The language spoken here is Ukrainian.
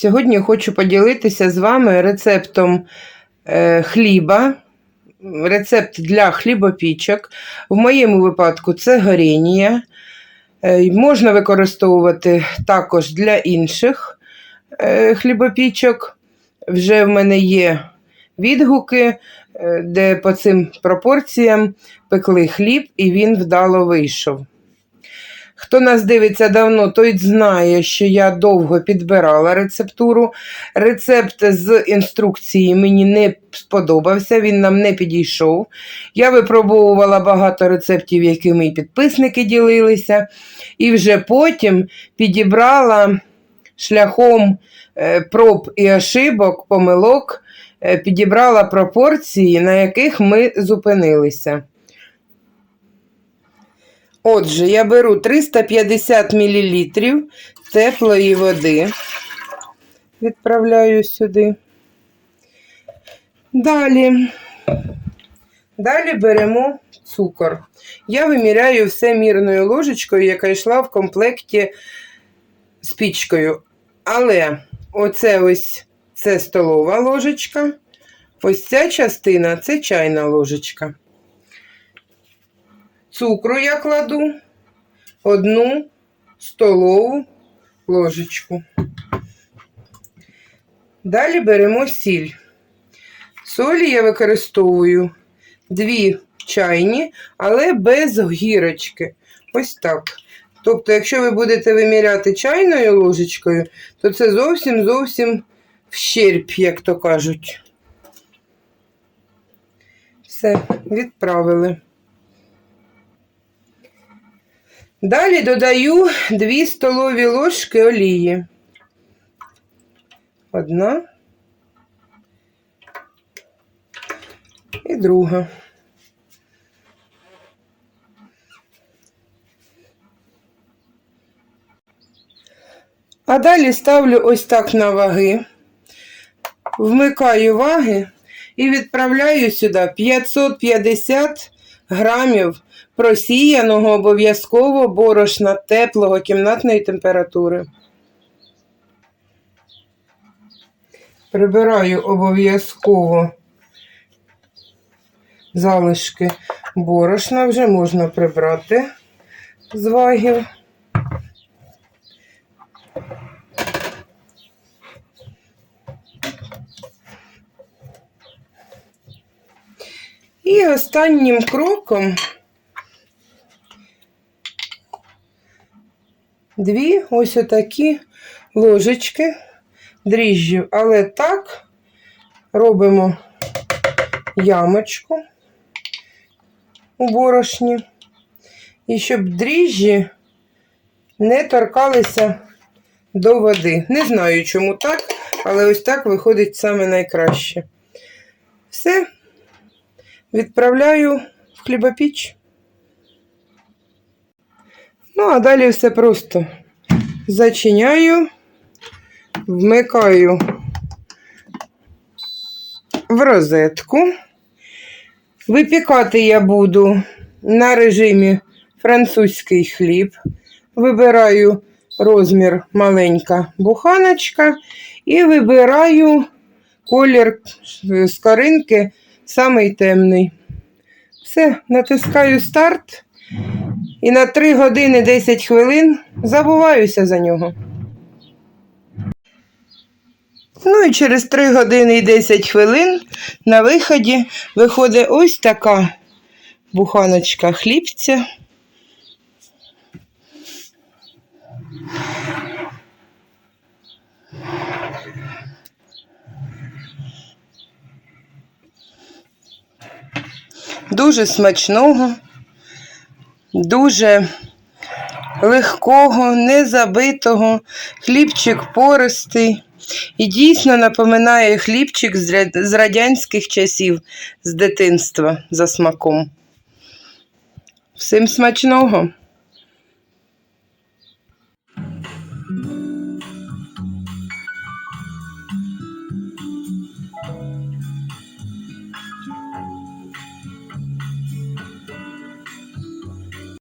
Сьогодні хочу поділитися з вами рецептом е, хліба. Рецепт для хлібопічок. В моєму випадку це горіння. Е, можна використовувати також для інших хлібопічок. Вже в мене є відгуки, е, де по цим пропорціям пекли хліб, і він вдало вийшов. Хто нас дивиться давно, той знає, що я довго підбирала рецептуру. Рецепт з інструкції мені не сподобався, він нам не підійшов. Я випробовувала багато рецептів, якими підписники ділилися, і вже потім підібрала шляхом е, проб і ошибок, помилок, е, підібрала пропорції, на яких ми зупинилися. Отже, я беру 350 мл теплої води, відправляю сюди. Далі. Далі беремо цукор. Я виміряю все мірною ложечкою, яка йшла в комплекті з пічкою. Але оце ось це столова ложечка. Ось ця частина це чайна ложечка. Цукру я кладу одну столову ложечку. Далі беремо сіль. Солі я використовую дві чайні, але без гірочки. Ось так. Тобто, якщо ви будете виміряти чайною ложечкою, то це зовсім зовсім вщерб, як то кажуть. Все, відправили. Далі додаю 2 столові ложки олії. Одна і друга. А далі ставлю ось так на ваги, вмикаю ваги і відправляю сюди 550 грамів просіяного обов'язково борошна теплого кімнатної температури. Прибираю обов'язково залишки борошна, вже можна прибрати з вагів. І останнім кроком дві ось отакі ложечки дріжджів, але так робимо ямочку у борошні, і щоб дріжджі не торкалися до води. Не знаю, чому так, але ось так виходить саме найкраще. Все, відправляю в хлібопіч. Ну, а далі все просто зачиняю, вмикаю в розетку. Випікати я буду на режимі французький хліб. Вибираю розмір маленька буханочка і вибираю колір скоринки самий темний. Все, натискаю старт. І на 3 години 10 хвилин забуваюся за нього. Ну і через 3 години і 10 хвилин на виході виходить ось така буханочка хлібця. Дуже смачного дуже легкого, незабитого, хлібчик пористий. І дійсно напоминає хлібчик з радянських часів, з дитинства за смаком. Всім смачного!